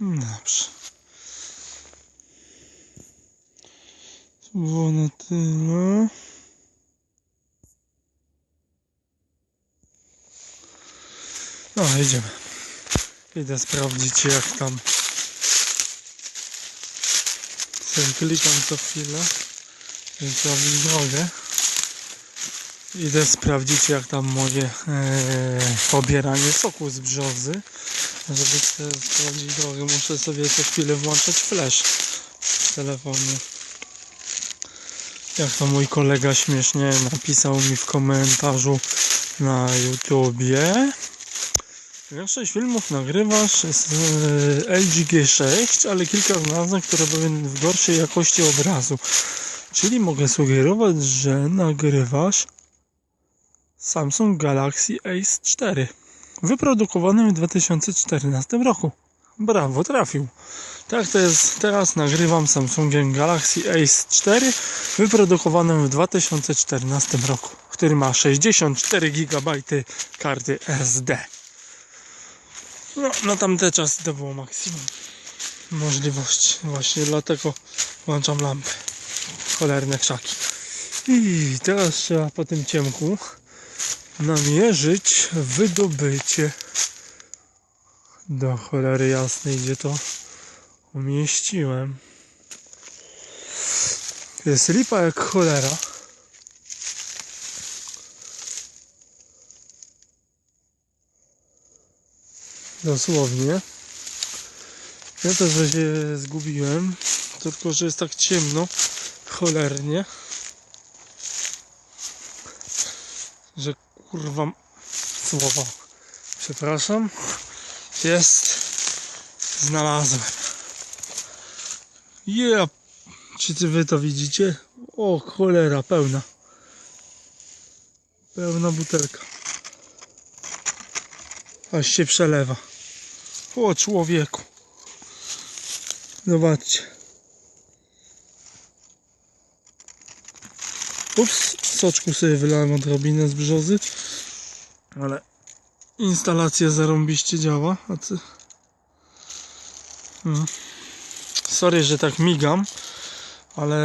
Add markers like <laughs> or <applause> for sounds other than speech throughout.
Dobrze. To było na tyle. No, jedziemy. Idę sprawdzić jak tam. Sobie klikam co chwilę, żeby sprawdzić drogę. Idę sprawdzić jak tam moje e, pobieranie soku z brzozy. Żeby sprawdzić drogę, muszę sobie co chwilę włączać flash w telefonie. Jak to mój kolega śmiesznie napisał mi w komentarzu na YouTubie. Większość filmów nagrywasz z e, LG G6, ale kilka znalazłem, które były w gorszej jakości obrazu. Czyli mogę sugerować, że nagrywasz Samsung Galaxy Ace 4 wyprodukowanym w 2014 roku. Brawo, trafił. Tak to jest, teraz nagrywam Samsungiem Galaxy Ace 4 wyprodukowanym w 2014 roku, który ma 64 GB karty SD. No, na tamte czasy to było maksimum możliwości. Właśnie dlatego włączam lampę. Cholerne krzaki. I teraz trzeba po tym ciemku namierzyć wydobycie. Do cholery jasnej, gdzie to umieściłem. Jest lipa jak cholera. Dosłownie. Ja też się zgubiłem. Tylko, że jest tak ciemno. Cholernie. Że kurwa słowo. Przepraszam. Jest. Znalazłem. Yeah. Czy ty wy to widzicie? O cholera, pełna. Pełna butelka. Aż się przelewa. O człowieku. Zobaczcie. Ups, soczku sobie wylałem odrobinę z brzozy. Ale instalacja zarąbiście działa. A ty... Hmm. Sorry, że tak migam. Ale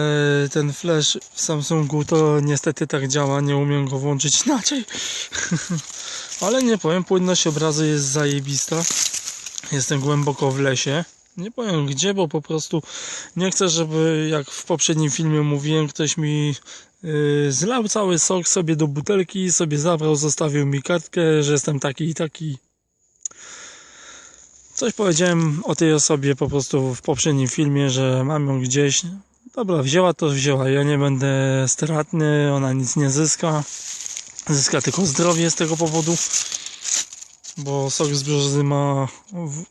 ten flash w Samsungu to niestety tak działa. Nie umiem go włączyć inaczej. <laughs> Ale nie powiem, płynność obrazu jest zajebista. Jestem głęboko w lesie. Nie powiem gdzie, bo po prostu nie chcę, żeby jak w poprzednim filmie mówiłem, ktoś mi zlał cały sok sobie do butelki, sobie zabrał, zostawił mi kartkę, że jestem taki i taki. Coś powiedziałem o tej osobie po prostu w poprzednim filmie, że mam ją gdzieś. Dobra, wzięła to wzięła. Ja nie będę stratny, ona nic nie zyska. Zyska tylko zdrowie z tego powodu bo sok z brzozy ma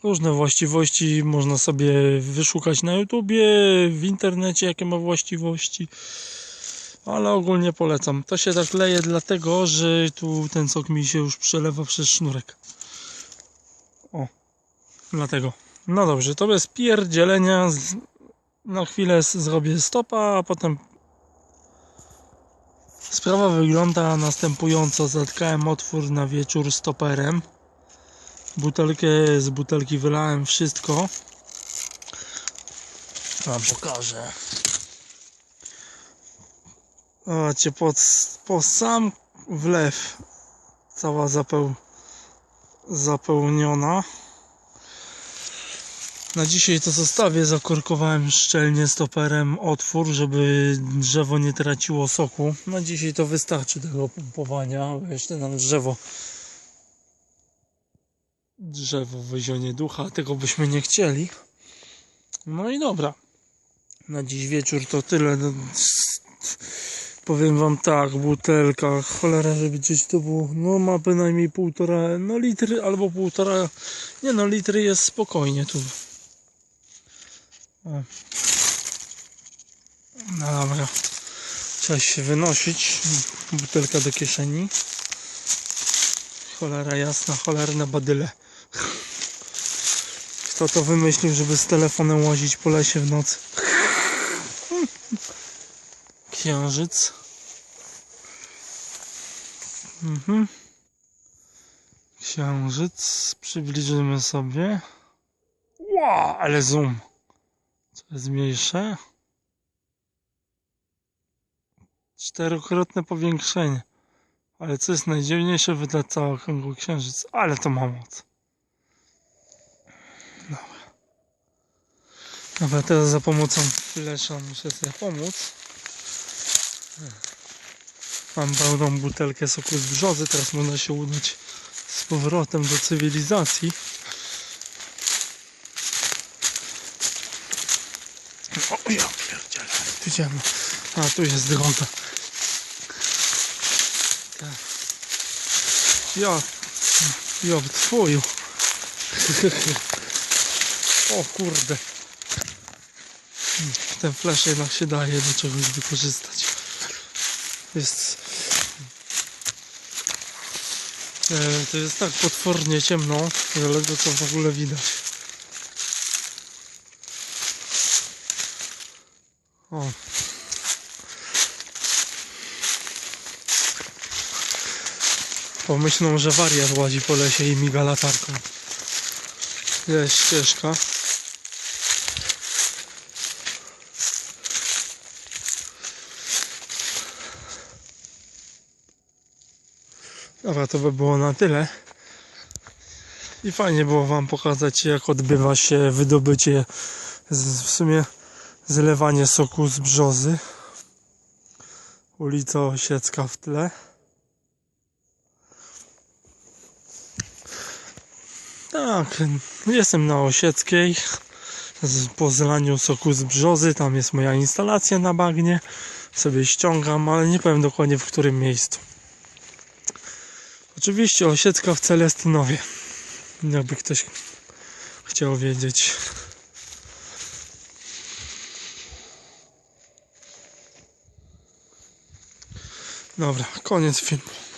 różne właściwości. Można sobie wyszukać na YouTubie, w internecie, jakie ma właściwości. Ale ogólnie polecam. To się tak leje dlatego, że tu ten sok mi się już przelewa przez sznurek. O, dlatego. No dobrze, to bez pierdzielenia. Na chwilę zrobię stopa, a potem Sprawa wygląda następująco. Zatkałem otwór na wieczór stoperem. Butelkę z butelki wylałem wszystko. Wam pokażę. Pod, po sam wlew cała zapeł, zapełniona. Na dzisiaj to zostawię. Zakorkowałem szczelnie stoperem otwór, żeby drzewo nie traciło soku. Na dzisiaj to wystarczy tego pompowania. Jeszcze nam drzewo drzewo wyzionie ducha, tego byśmy nie chcieli. No i dobra. Na dziś wieczór to tyle. Powiem wam tak, butelka, cholera, żeby gdzieś to było, no ma bynajmniej półtora, no litry albo półtora, nie no, litry jest spokojnie tu. O. No dobra. Trzeba się wynosić. Butelka do kieszeni. Cholera jasna, cholerne badyle. Kto to wymyślił, żeby z telefonem łazić po lesie w nocy? Księżyc. Mhm. Księżyc. Przybliżymy sobie. Wow, ale zoom. Co jest mniejsze? Czterokrotne powiększenie. Ale co jest najdziwniejsze, wyda cały okrągły księżyc. Ale to ma moc. Dobra. Dobra, teraz za pomocą flesza muszę sobie pomóc. Mam pełną butelkę soku z brzozy, teraz można się udać z powrotem do cywilizacji. O, ja pierdzielę, idziemy. A, tu jest droga. Ja, ja twoju. O kurde. Ten flash jednak się daje do czegoś wykorzystać. Jest. E, to jest tak potwornie ciemno, że ledwo co w ogóle widać. O. Pomyślą, że wariat łazi po lesie i miga latarką. Jest ścieżka. Dobra, to by było na tyle. I fajnie było Wam pokazać, jak odbywa się wydobycie, z, w sumie zlewanie soku z brzozy. Ulica Osiecka w tle. Tak, jestem na Osieckiej. Po zlaniu soku z brzozy, tam jest moja instalacja na bagnie. Sobie ściągam, ale nie powiem dokładnie w którym miejscu. Oczywiście Osiecka w Celestynowie. Jakby ktoś chciał wiedzieć. Dobra, koniec filmu.